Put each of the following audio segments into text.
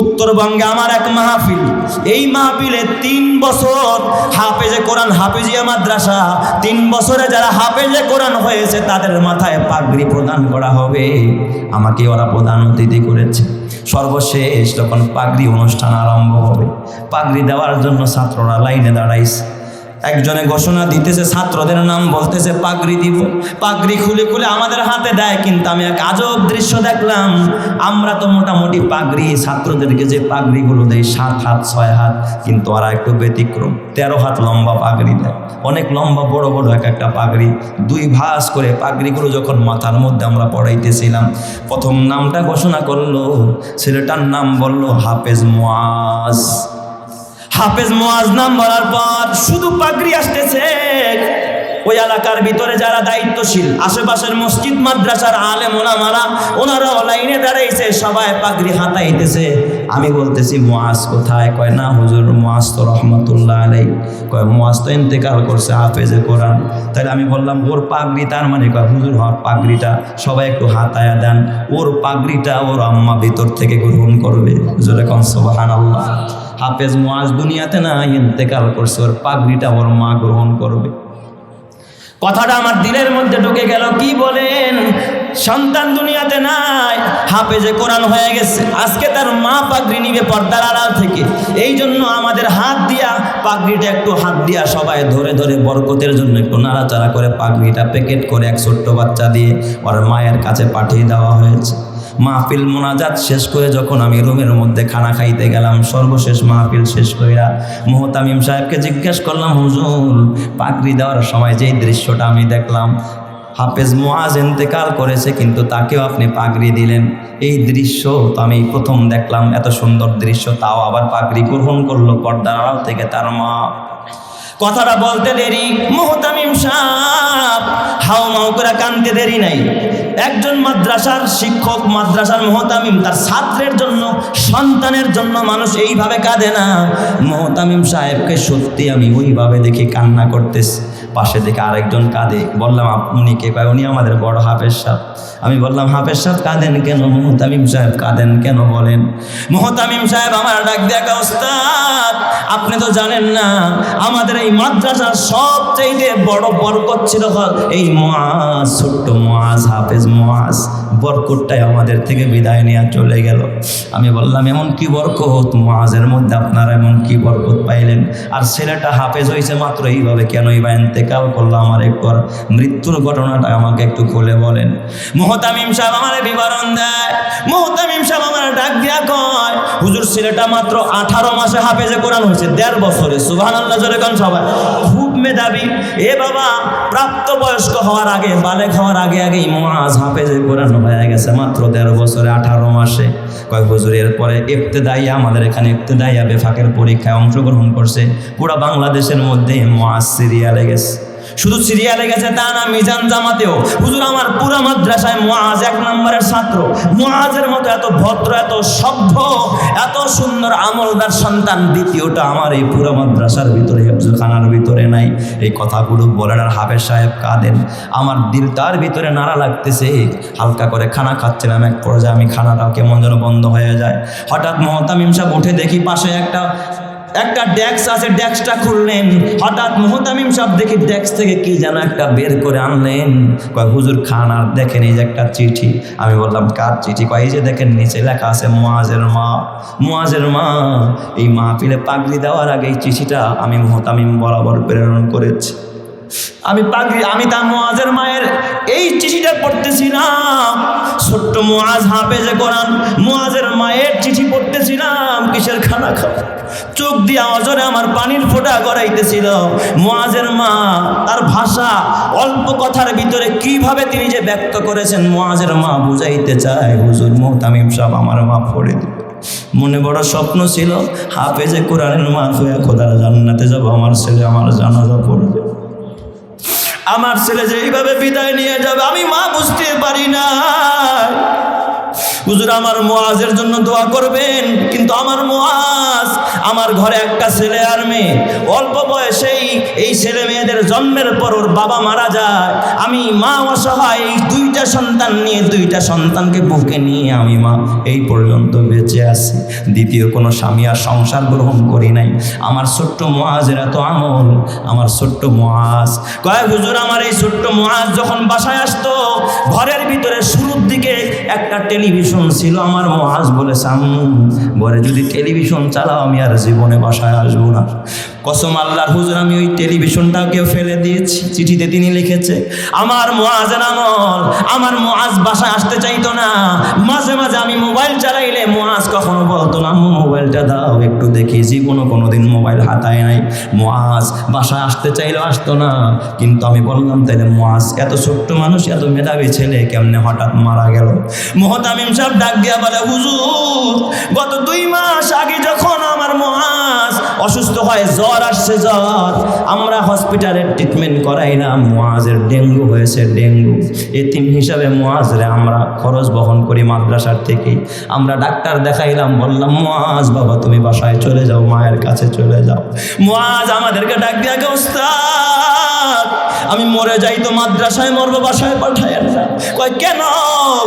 উত্তরবঙ্গে আমার এক মাহফিল। এই মাহফিলে তিন বছর হাফেজে কোরআন হাফেজিয়া মাদ্রাসা, তিন বছরে যারা হাফেজে কোরআন হয়েছে, তাদের মাথায় পাগড়ি প্রদান করা হবে। আমাকে ওরা প্রধান অতিথি করেছে। সর্বশেষ তখন পাগড়ি অনুষ্ঠান আরম্ভ হবে, পাগড়ি দেওয়ার জন্য ছাত্ররা লাইনে দাঁড়াইছে। একজনে ঘোষণা দিতেছে, ছাত্রদের নাম বলতেছে, পাগড়ি দিব। পাগড়ি খুলে খুলে আমাদের হাতে দেয়, কিন্তু আমি এক আজব দৃশ্য দেখলাম। আমরা তো মোটামুটি পাগড়ি, ছাত্রদেরকে যে পাগড়িগুলো দেয়, সাত হাত, ছয় হাত, কিন্তু ওরা একটু ব্যতিক্রম। তেরো হাত লম্বা পাগড়ি দেয়। অনেক লম্বা, বড় বড় এক একটা পাগড়ি। দুই ভাস করে পাগড়িগুলো যখন মাথার মধ্যে আমরা পড়াইতেছিলাম, প্রথম নামটা ঘোষণা করল, ছেলেটার নাম বলল হাফেজ মোয়াজ হাফেজ মোয়াজ নাম বলার পর শুধু পাগড়ি আসতেছে। ওই এলাকার ভিতরে যারা দায়িত্বশীল, আশেপাশের মসজিদ, মাদ্রাসার আলে মোলামারা ওনারা লাইনে দাঁড়াইছে, সবাই পাগড়ি হাতাইতেছে। আমি বলতেছি মোয়াজ কোথায়? কয়, না হুজুর মোয়াজ তো রহমতুল্লাহ আলাই কয় মোয়াজ তো ইন্তেকাল করছে হাফেজে কোরআন। তাহলে আমি বললাম, ওর পাগড়ি তার মানে? কয়, হুজুর হওয়ার পাগড়িটা সবাই একটু হাতায়া দেন। ওর পাগড়িটা ওর আম্মা ভিতর থেকে গ্রহণ করবে। হুজুর এখন সোবাহান আল্লাহ হাফেজ মোয়াজ দুনিয়াতে না ইন্তেকাল করছে, ওর পাগড়িটা ওর মা গ্রহণ করবে। কথাটা আমার দিলের মধ্যে ঢুকে গেল। কি বলেন? সন্তান দুনিয়াতে নাই। হাফেজে কোরআন হয়ে গেছে। আজকে তার মা পাগড়ি নিবে পর্দার আড়াল থেকে। এই জন্য আমাদের হাত দিয়া পাগড়িটা একটু হাত দিয়া সবাই ধরে ধরে বরকতের জন্য একটু নাড়াচাড়া করে পাগড়িটা প্যাকেট করে এক ছোট্ট বাচ্চা দিয়ে ওর মায়ের কাছে পাঠিয়ে দেওয়া হয়েছে। মাহফিল মোনাজাত শেষ করে যখন আমি রুমের মধ্যে খানা খাইতে গেলাম, সর্বশেষ মাহফিল শেষ কইরা মোহতামিম সাহেবকে জিজ্ঞেস করলাম, হুজুর, পাগড়ি দেওয়ার সময় যেই দৃশ্যটা আমি দেখলাম, হাফেজ মোয়াজ ইন্তেকাল করেছে কিন্তু তাকেও আপনি পাগড়ি দিলেন। এই দৃশ্য তো আমি প্রথম দেখলাম, এত সুন্দর দৃশ্য, তাও আবার পাগড়ি গ্রহণ করল পর্দার আড়াল থেকে তার মা। কথাটা বলতে দেরি, মোহতামিম সাহ হাও মাও করে কানতে দেরি নাই। একজন মাদ্রাসার শিক্ষক, মাদ্রাসার মহতামিম, তার ছাত্রের জন্য, সন্তানের জন্য মানুষ এইভাবে কাঁদে না। মহতামিম সাহেবকে সত্যি আমি ওইভাবে দেখি কান্না করতেছি। পাশে থেকে আরেকজন কাঁদে। বললাম, আপনি কে? কয়, উনি আমাদের বড় হাফেজ সাহেব। আমি বললাম, হাফেজ সাহেব, কাঁদেন কেন? মোহতামিম সাহেব কাঁদেন কেন বলেন? মোহতামিম সাহেব আমার ডাক দেখা ওস্তাদ, আপনি তো জানেন না, আমাদের এই মাদ্রাসার সবচাইতে বড় বরকত ছিল এই মোয়াজ ছোট্ট মোয়াজ হাফেজ মোয়াজ বরকতটাই আমাদের থেকে বিদায় নিয়ে চলে গেল। আমি বললাম, এমন কি বরকত? মোয়াজের মধ্যে আপনারা এমন কি বরকত পাইলেন? আর ছেলেটা হাফেজ হয়েছে মাত্র, এইভাবে কেনই বা এতেকাল করল আমার একটু আর মৃত্যুর ঘটনাটা আমাকে একটু খুলে বলেন। মোহতামিম সাহেব আমার বিবরণ দেয়। মোহতামিম সাহেব আমার ডাক দিয়া কয়, হুজুর, ছেলেটা মাত্র আঠারো মাসে হাফেজে কোরআন হয়েছে দেড় বছরে। সুবাহ আল্লাহ জোরে সবাই। মেধাবী এ বাবা প্রাপ্ত বয়স্ক হওয়ার আগে, বালেক হওয়ার আগে আগেই মহাজ হাফেজে কোরআন হয়ে গেছে মাত্র তেরো বছরে আঠারো মাসে। কয়েক বছর এরপরে ইফতেদাইয়া আমাদের এখানে ইফতেদাইয়া বেফাকের পরীক্ষায় অংশগ্রহণ করছে। পুরা বাংলাদেশের মধ্যে মাছ সিরিয়ালে গেছে। শুধু সিরিয়ালে গেছে তা না, মিজান জামাতেও। হুজুর, আমার পুরা মাদ্রাসায় মোয়াজ এক নম্বরের ছাত্র। মোয়াজের মতো এত ভদ্র, এত সভ্য এত সুন্দর আমলদার সন্তান দ্বিতীয়টা আমার এই পুরো মাদ্রাসার ভিতরে হেফজুখানার ভিতরে নাই। এই কথাগুলো বলেন আর হাফেজ সাহেব কাঁদেন। আমার দিল তার ভিতরে নাড়া লাগতেছে। হালকা করে খানা খাচ্ছিলাম, এক পর্যায়ে আমি খানাটাও কেমন যেন বন্ধ হয়ে যায়। হঠাৎ মহতামিম সাহেব উঠে দেখি পাশে একটা একটা ডেস্ক আছে ড্যাক্সটা খুললেন। হঠাৎ মোহতামিম সব দেখি ড্যাক্স থেকে কি যেন একটা বের করে আনলেন। কয়, হুজুর, খান, আর দেখেন এই যে একটা চিঠি। আমি বললাম, কার চিঠি? কয়, এই যে দেখেন, নিচে লেখা আছে মোয়াজের মা। মোয়াজের মা? এই মাহফিলে পাগলি দেওয়ার আগে এই চিঠিটা আমি মোহতামিম বরাবর প্রেরণ করেছি। আমি পাগড়ি আমি তা মোয়াজের মায়ের এই চিঠিটা পড়তেছিলাম ছোট্ট মোয়াজ হাফেজে কোরআন মোয়াজের মায়ের চিঠি পড়তেছিলাম, কিসের খানা খাওয়া চোখ দিয়ে অজরে আমার পানির ফোঁটা গড়াইতেছিল। মোয়াজের মা তার ভাষা অল্প কথার ভিতরে কীভাবে তিনি যে ব্যক্ত করেছেন মোয়াজের মা বুঝাইতে চায়। হুজুর মোহতামিম সাহেব আমার মা পড়ে দিল। মনে বড় স্বপ্ন ছিল, হাফেজে কোরআনের মা হয়ে খোদার জান্নাতে যাব, আমার ছেলে আমার জানাজা পড়বে। আমার ছেলে যে এইভাবে বিদায় নিয়ে যাবে আমি মা বুঝতে পারি না। হুজুর আমার মোয়াজের জন্য দোয়া করবেন, কিন্তু আমার মোয়াজ আমার ঘরে একটা ছেলে আর মেয়ে। অল্প বয়সেই এই ছেলে মেয়েদের জন্মের পর ওর বাবা মারা যায়। আমি মা অসহায়, এই দুইটা সন্তান নিয়ে দুইটা সন্তানকে বুকে নিয়ে আমি মা এই পর্যন্ত বেঁচে আছি। দ্বিতীয় কোনো স্বামী আর সংসার গ্রহণ করি নাই। আমার ছোট্ট মহাজের এত আমল, আমার ছোট্ট মহাজ কয়েক হুজুর, আমার এই ছোট্ট মহাজ যখন বাসায় আসতো, ঘরের ভিতরে শুরুর দিকে একটা টেলিভিশন ছিল আমার মহাজ বলে সামনু। ঘরে যদি টেলিভিশন চালাও, আমি আর জীবনে বাসায় আসব না। কসম আল্লাহর হুজুর, আমি ওই টেলিভিশনটাকেও ফেলে দিয়েছি, চিঠিতে তিনি লিখেছে, আমার মোয়াজের আমল আমার মোয়াজ বাসায় আসতে চাইতো না, মাঝে মাঝে আমি মোবাইল চালাইলে মোয়াজ কখনো বলতো না মোবাইলটা দাও, একটু দেখি জীবনও কোনো দিন মোবাইল হাতায় নাই মোয়াজ বাসায় আসতে চাইলেও আসতো না। কিন্তু আমি বললাম, তাইলে মোয়াজ এত ছোট্ট মানুষ, এত মেধাবী ছেলে, কেমনে হঠাৎ মারা গেল? মোহতামিম সাহেব ডাক দিয়া বলে, হুজুর, গত দুই মাস আগে যখন আমার মোয়াজ অসুস্থ হয় জ্বর আসছে, জ্বর। আমরা হসপিটালে ট্রিটমেন্ট করাই না। মোয়াজের ডেঙ্গু হয়েছে, ডেঙ্গু। এতিম হিসাবে মোয়াজরে আমরা খরচ বহন করি মাদ্রাসার থেকে। আমরা ডাক্তার দেখাইলাম, বললাম মোয়াজ বাবা, তুমি বাসায় চলে যাও, মায়ের কাছে চলে যাও। মোয়াজ আমাদেরকে ডাক দিয়া গে আমি মরে যাই তো মাদ্রাসায় মরবো, বাসায় পাঠায় কয়, কেন?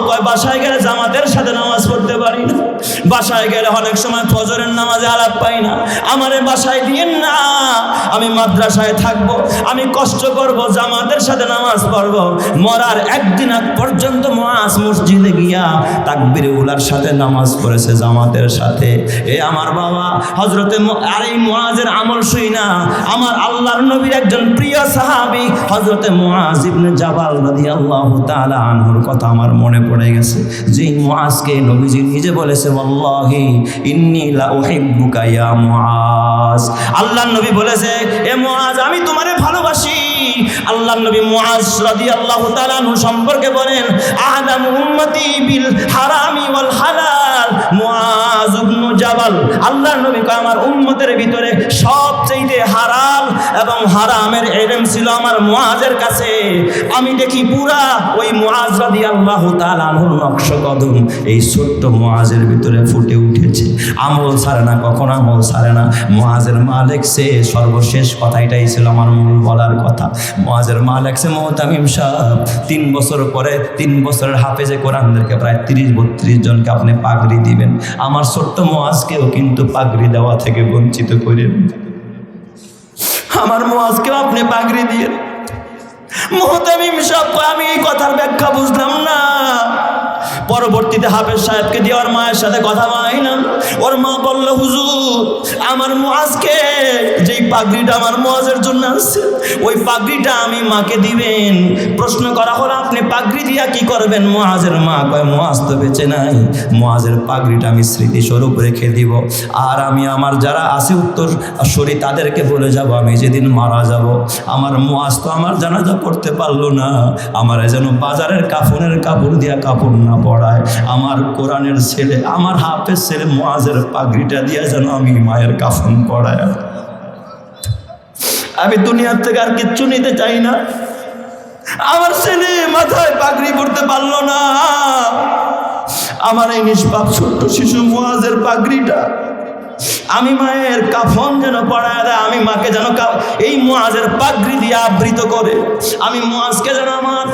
কয়, বাসায় গেলে জামাতের সাথে নামাজ পড়তে পারি না। বাসায় গেলে অনেক সময় ফজরের নামাজে আলাপ পাই না। আমারে বাসায় দিয়েন না। আমি মাদ্রাসায় থাকব, আমি কষ্ট করব, জামাতের সাথে নামাজ পড়ব। মরার একদিন আগ পর্যন্ত মাস মসজিদে গিয়া তাকবির উলার সাথে নামাজ পড়েছে জামাতের সাথে। এ আমার বাবা হজরতে আর এই মোয়াজের আমল শুই না। আমার আল্লাহর নবীর একজন প্রিয় সাহাবি হজরতে মোয়াজ ইবনে জাবাল রাদিয়াল্লাহু তাআলা আনহুর কথা আমার মনে পড়ে গেছে। যে মোয়াজকে নবীজি নিজে বলেছে, ওয়াল্লাহি ইন্নী লা উহিব্বুকা ইয়া মুআজ। আল্লাহর নবী বলেছে, এ মুআজ, আমি তোমারে ভালোবাসি। আল্লাহর নবী মুআজ রাদিয়াল্লাহু তাআলা সম্পর্কে বলেন আদম উম্মতি বিল হারামি ওয়াল হালাল। আমি দেখি পুরা ওই নকশ কদম এই ছোট্ট ভিতরে ফুটে উঠেছে। আমল ছাড়ে না, কখন আমল ছাড়ে না? মুআজের মালিক সে সর্বশেষ কথা এটাই ছিল আমার মূল বলার কথা। মুআজের মালিক সে মোহতামিম সাহেব। তিন বছর পরে, তিন বছরের হাফেজে কোরআনদেরকে প্রায় তিরিশ বত্রিশ জনকে আপনি পাগড়ি দিবেন। আমার ছোট্ট মোয়াজকেও কিন্তু পাগড়ি দেওয়া থেকে বঞ্চিত করেন আমার মোয়াজকেও আপনি পাগড়ি দিয়ে মোহতামিম সব আমি এই কথার ব্যাখ্যা বুঝলাম না। পরবর্তীতে হাফেজ সাহেবকে দিয়ে ওর মায়ের সাথে কথা বলাইলাম। ওর মা বলল, হুজুর, আমার মুআজকে যেই পাগড়িটা আমার মুআজের জন্য আছে ওই পাগড়িটা আমি মাকে দিবেন। প্রশ্ন করা হলো, আপনি পাগড়ি দিয়া কি করবেন? মুআজের মা কয়, মুআজ তো বেঁচে নাই, মুআজের পাগড়িটা আমি স্মৃতিস্বরূপ রেখে দিব। আর আমি আমার যারা আছে উত্তর সরি, তাদেরকে বলে যাব, আমি যেদিন মারা যাব। আমার মুআজ তো আমার জানাজা পড়তে পারল না। আমার যেন বাজারের কাফনের কাপড় দিয়া কাপড় না পড়ায় আমার কোরআনের ছেলে, আমার হাফের ছেলে মাজের পাগড়িটা দিয়া যেন আমি মায়ের কাফন পড়ায় আমি দুনিয়ার থেকে আর কিচ্ছু নিতে চাই না। আমার ছেলে মাথায় পাগড়ি পড়তে পারল না। আমার এই নিষ্পাপ ছোট্ট শিশু মোয়াজের পাগড়িটা আমি মায়ের কাফন যেন পড়ায় দেয়, আমি মাকে যেন এই মুআজের পাগড়ি দিয়ে আবৃত করে। আমি মুআজকে যেন আমার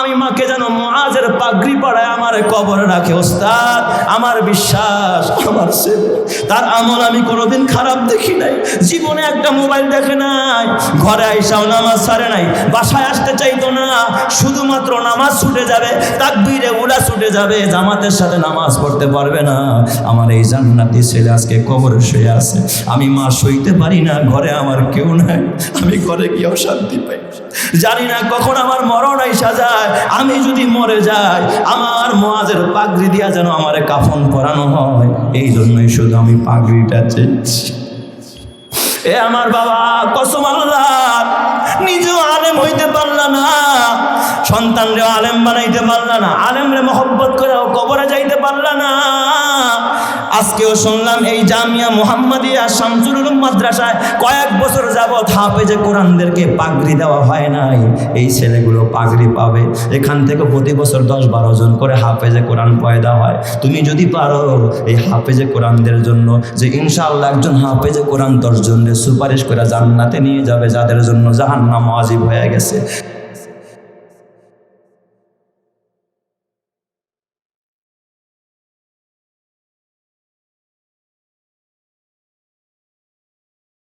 আমি মাকে যেন মুআজের পাগড়ি পড়ায়, আমার কবরে রাখে, ওস্তাদ। আমার বিশ্বাস, আমার ছেলে তার আমল আমি কোনোদিন খারাপ দেখি নাই। জীবনে একটা মোবাইল দেখে নাই। ঘরে আইসাও নামাজ সারে নাই। বাসায় আসতে চাইতো না। শুধুমাত্র নামাজ ছুটে যাবে, তাকবীরে উলা ছুটে যাবে, জামাতের সাথে নামাজ পড়তে পারবে না। আমার এই জান্নাতি ছেলে আজকে কবরে শুয়ে আছে। আমি মা সইতে পারি না, ঘরে আমার কেউ নাই। আমি ঘরে গিয়ে অশান্তি পাই। জানি না কখন আমার মরণ আইসা যায়। আমি যদি মরে যাই, আমার মোয়াজের পাগড়ি দিয়া যেন আমার কাফন পরানো হয়। এই জন্যই শুধু আমি পাগড়িটা চেয়েছি। এ আমার বাবা, কসম আল্লাহ, নিজেও আলেম হইতে পারল না। সন্তানরে আলেম বানাইতে পারল না। আলেমরে মহব্বত করে কবরে যাইতে পারল না। আজকেও শুনলাম এই জামিয়া মোহাম্মদিয়া শামসুল মাদ্রাসায় কয়েক বছর যাবৎ হাফেজে কোরআনদেরকে পাগড়ি দেওয়া হয় নাই। এই ছেলেগুলো পাগড়ি পাবে। এখান থেকে প্রতি বছর দশ বারো জন করে হাফেজে কোরআন পয়দা হয়। তুমি যদি পারো এই হাফেজে কোরআনদের জন্য যে ইনশাআল্লাহ একজন হাফেজে কোরআন দশজনের সুপারিশ করে জান্নাতে নিয়ে যাবে, যাদের জন্য জাহান্নাম আজিব হয়ে গেছে।